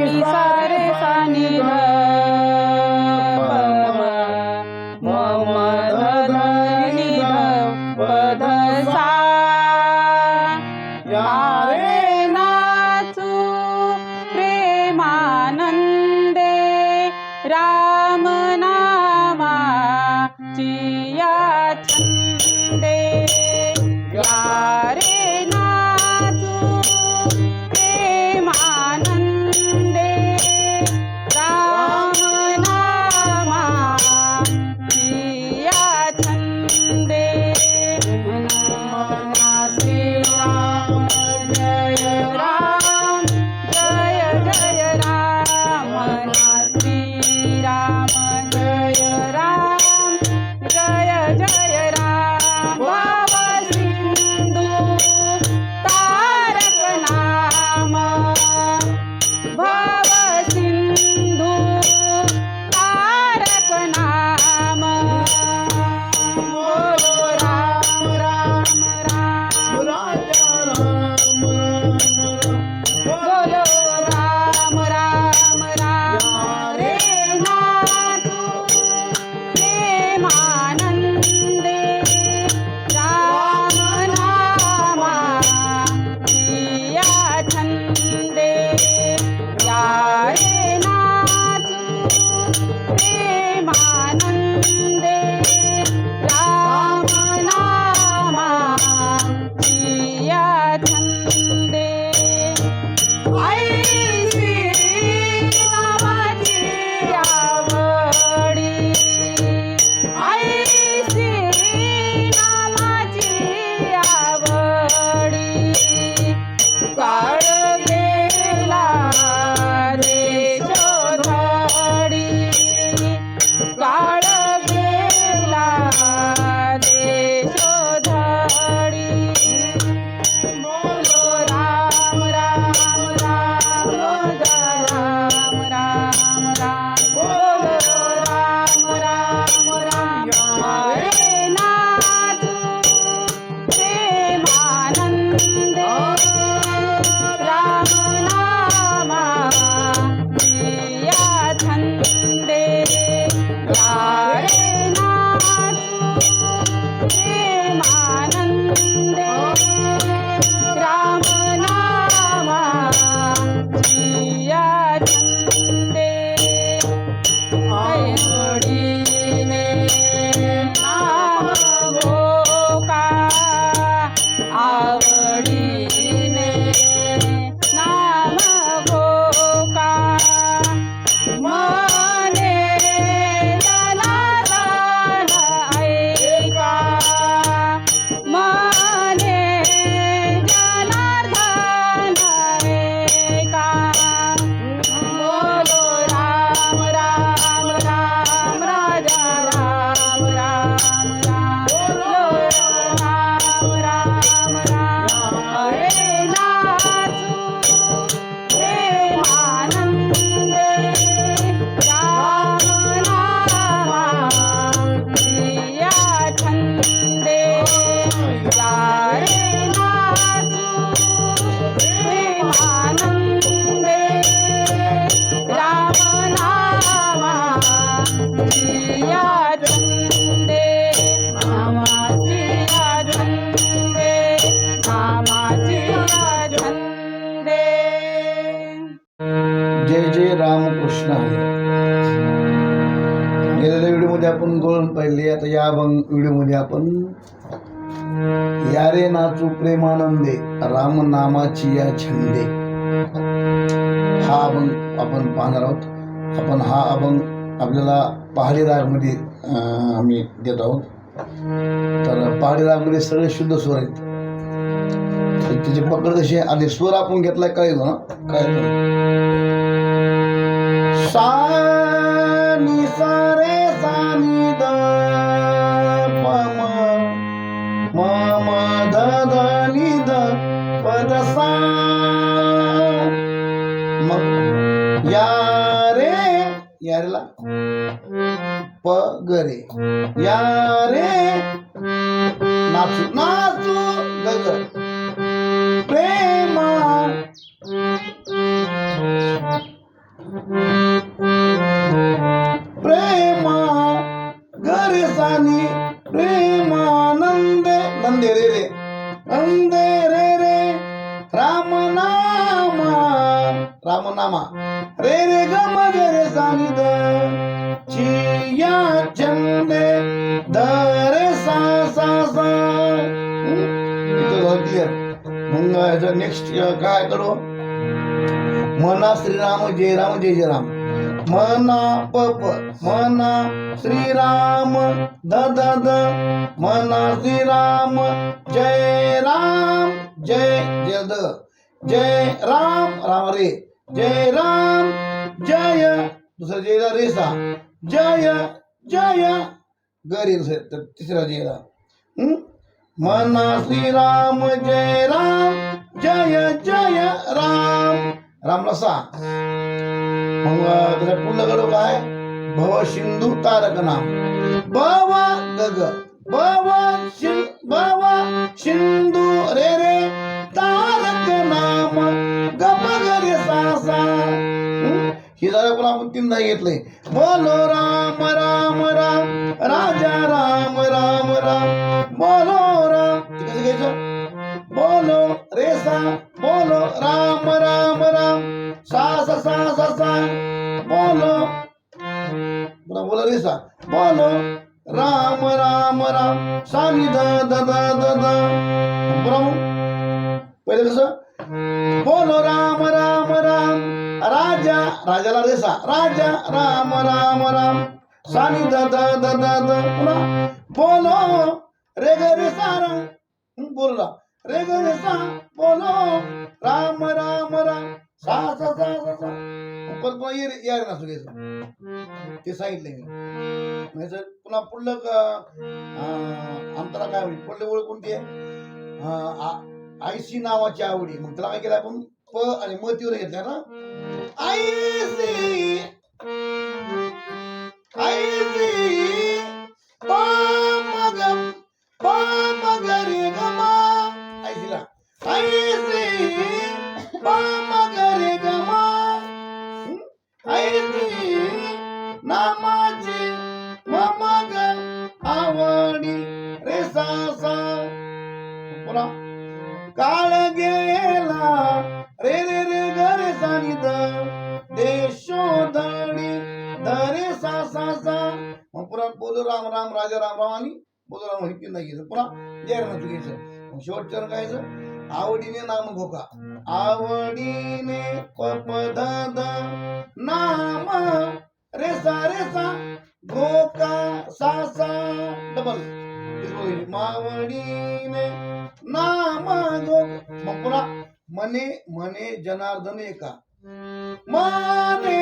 सारे सानिधा मध्ये आपण गळून पाहिले. आता या अभंग व्हिडिओमध्ये आपण यारे नाचू प्रेमानंदे राम नामाची या छंदे. हा अभंग आपण पाहणार आहोत. आपण हा अभंग आपल्याला पहाडी रागमध्ये आम्ही देत आहोत. तर पहाडी रागमध्ये सगळे शुद्ध स्वर आहेत. त्याची पकड कशी आणि स्वर आपण घेतलाय काय ना? काय सा ह्याचं नेक्स्ट काय करू? मना श्रीराम जय राम जय जय राम. मना पप प मना श्रीराम द द द. मना श्रीराम जय राम जय जय द. जय राम राम रे. जय राम जय. दुसरा जय रे सा. जय जय. गरी दुसरे. तिसरा जय राम हं? मना श्रीराम जय राम जय जय राम. रामला सा. मग त्याच्या पूर्ण कडू काय भव सिंधू तारक नाम. भव गग. भव शिं भव सिंधू रे रे. तारक नाम. गप रे सा हे? जरा पण आपण तीनदा घेतलंय. बोलो राम राम राम. राजा राम राम राम. बोलो सानी द द द द द। पुन्हा बोलो रे ग रे सा रा हं, बोलला रे ग रे सा बोलो। राम राम राम। सा सा सा सा सा। पण ये रे- या रे नसू ते सांगितले मी. म्हणजे पुन्हा पुढलं अंतरा काय होईल पुढले ओळख कोणती आहे? अं, नावाची आवडी. मग त्याला काय केलं आपण? प आणि म तीव्र घेतल्या ना? आईसी! राम राजा राम राम आणि बोलराम हे तीन घ्यायचं. पुन्हा जय घ्यायचं मग शेवटचं काय आवडीने नाम घोका. आवडीने नाम रे सा रे सा घोका सा सा डबल मावडीने नाम गो मग पुन्हा मने मने जनार्दन एका. माने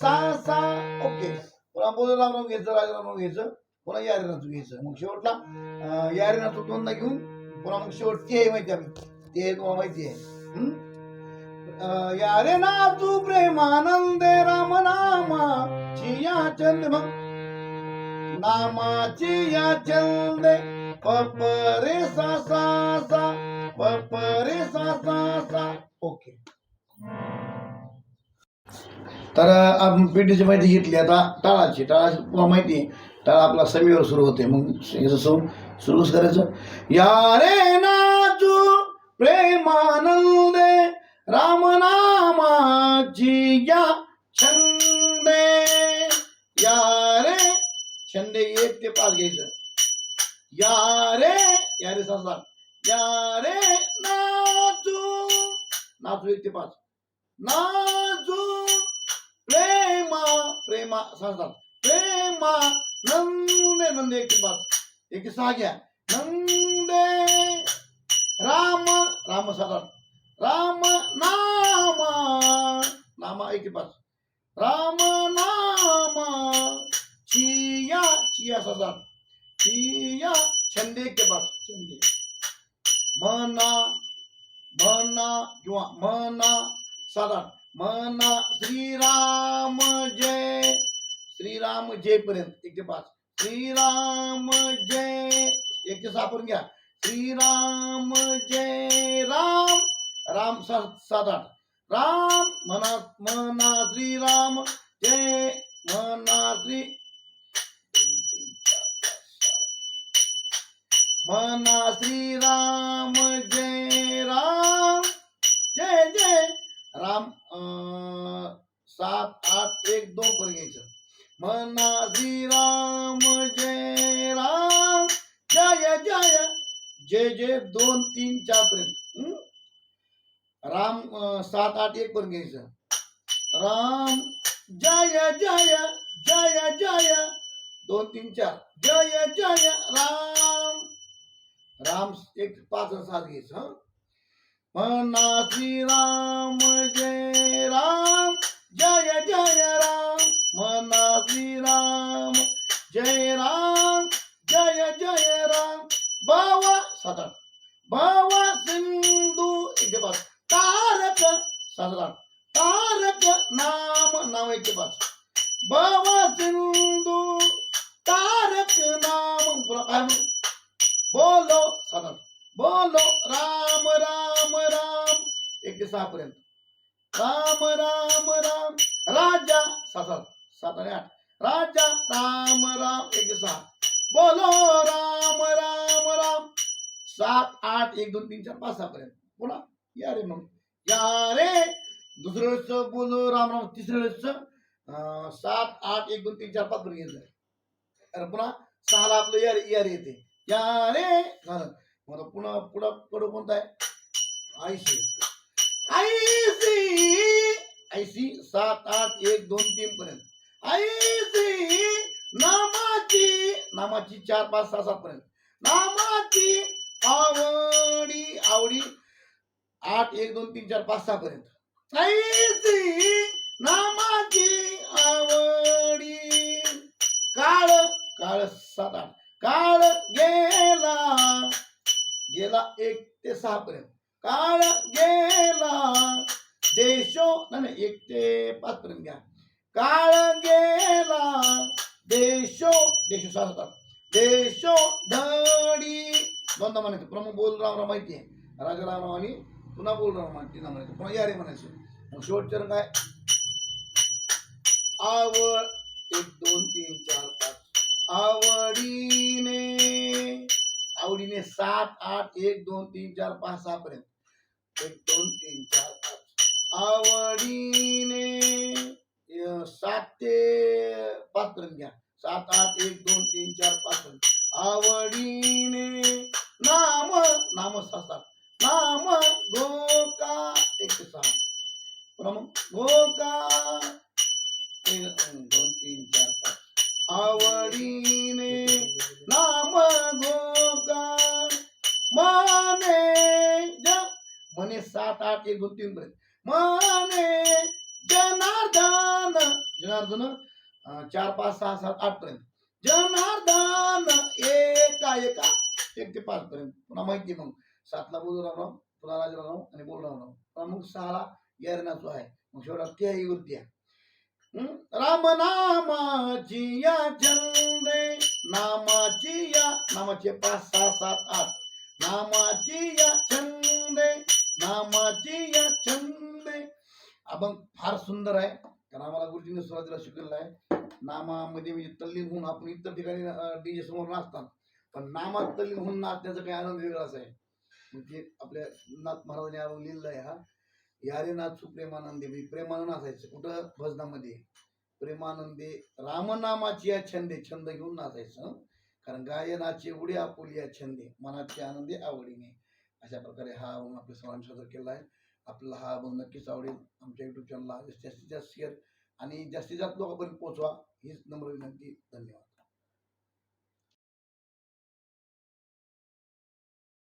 सहा सा सा ओके पुन्हा बोल रामराम घ्यायचं राजाराम घ्यायचं. पुन्हा यारेनाथू घ्यायचं. मग शेवटला अं, दोनदा घेऊन पुन्हा मग शेवट ते माहिती आहे ते तुम्हाला माहिती आहे. यारे ना तू प्रेमानंदे राम नामा चिया चंद मग नामाची या चंद पप रे सा सा सा पप रे सा सा सा. ओके. तर आपण पेटीची माहिती घेतली. आता टाळाची टाळाची तुला माहिती आहे. टाळा आपला समीवर सुरू होते. मग याचं सौ सुरूच करायचं. या रे नाचू प्रेमानंदे राम नामाची या छंदे. या रे छंदे एक ते पाच घ्यायचं. या रे या रे ससा या रे नाचू. नाचू एक ते पाच. नाचू प्रेमा प्रेमा ससा प्रेमा नंदे नंदे एक पाच एक ते सहा घ्या नंदे राम राम सदा राम नामा नामा एक ते पाच राम नामा चिया चिया सदा चिया छंदे के पास छंदे. मना मना किंवा मना साधा मना श्रीराम जय. श्रीराम जय पर्यंत. एक ते पाच. श्रीराम जय. एक ते सहा घ्या. श्रीराम जय. राम. राम सा सात आठ. राम मना मना श्रीराम जय. मना श्री म्हणा श्रीराम जय. राम. जय जय. राम सात आठ एक दोन पर्यंत घ्यायचं. म्हणा राम जय राम जय जय जय जय दोन तीन चार पर्यंत. राम सात आठ एक पर्यंत घ्यायचं. राम जय जय जय जय दोन तीन चार. जय जय राम. राम एक पाच सात घ्यायचं म्हणा श्रीराम जय राम जय जय राम. राम राम राम. राजा सात सात सात आणि आठ. राजा राम राम. एक सहा. बोलो राम राम राम. सात आठ एक दोन तीन चार पाच सहा पर्यंत. पुन्हा या रे मग. या रे. दुसऱ्या वेळेस बोलो राम राम. तिसऱ्या वेळेस सात आठ एक दोन तीन चार पाच पर्यंत गेलं अरे पुन्हा सहाला आपलं या रे या रे येते. या रे. झालं. मग पुन्हा पुढं कडू कोणता आहे? आयशी आयसी सात आठ एक दोन तीन पर्यंत. आयसी नामाची नामाची चार पाच सहा सात पर्यंत. नामाची आवडी आवडी आठ एक दोन तीन चार पाच सहा पर्यंत. आयसी नामाची आवडी. काळ काळ सात आठ. काळ गेला गेला एक ते सहा पर्यंत. काळ गेला देशो नाही, एक ते पाच पर्यंत घ्या. काळ गेला देशो देशो सात देशो धडी. दोनदा म्हणायचं. प्रमुख बोल रामराव माहिती आहे. राजा रामराव आणि पुन्हा बोल राम माहिती ना म्हणायचं. पुन्हा या रे म्हणायचं. मग शेवटचे रंग काय? आवड. एक दोन तीन चार पाच. आवडीने. आवडीने सात आठ एक दोन तीन चार पाच सहा पर्यंत एक दोन तीन चार आवडीने सात ते पाच पर्यंत घ्या. सात आठ एक दोन तीन चार पाच पर्यंत. आवडीने नाम नाम सहा सात. नाम गोका एक ते सहा. पुन्हा गोका दोन तीन चार पाच. आवडीने नाम गोका माने मने म्हणे सात आठ एक दोन तीन पर्यंत. माने जनार्दन जनार्दन चार पाच सहा सात आठ पर्यंत. जनार्दन एका एका एक ते पाच पर्यंत. पुन्हा माहिती मग. सातला बोलू राम पुन्हा राजा आणि बोल राम पुन्हा मग सहाला यारनाचो आहे. मग शेवटा त्या वृत्ती आहे. राम नामाची या चंद्रे नामाची या नामाचे पाच सहा सात आठ. नामाची या चंद्रे नामाची या छंदे. अभंग फार सुंदर आहे. कारण आम्हाला गुरुजीने सुरुवातीला शिकवलेलं आहे. नामामध्ये म्हणजे तल्लीन होऊन आपण इतर ठिकाणी डीजे समोर नाचतात. पण नामात तल्लीन होऊन नाचण्याचा काही आनंद वेगळाच आहे. म्हणजे आपल्या नाथ महाराजांनी अभंग लिहिलेला आहे हा. यारे नाथ सुप्रेमानंदे म्हणजे प्रेमानं नाचायचं. कुठं? भजनामध्ये. प्रेमानंदे रामनामाची या छंदे छंद घेऊन नाचायचं. कारण गायनाचे उडे आपुलिया छंदे मनाचे आनंदे आवडीने. अशा प्रकारे हा अभंग आपल्या सर्वांनी सादर केला आहे. आपल्याला हा अभंग नक्कीच आवडेल. आमच्या यूट्यूब चॅनलला जास्तीत जास्त शेअर आणि जास्तीत जास्त लोकांपर्यंत पोहोचवा. हीच नम्र विनंती. धन्यवाद.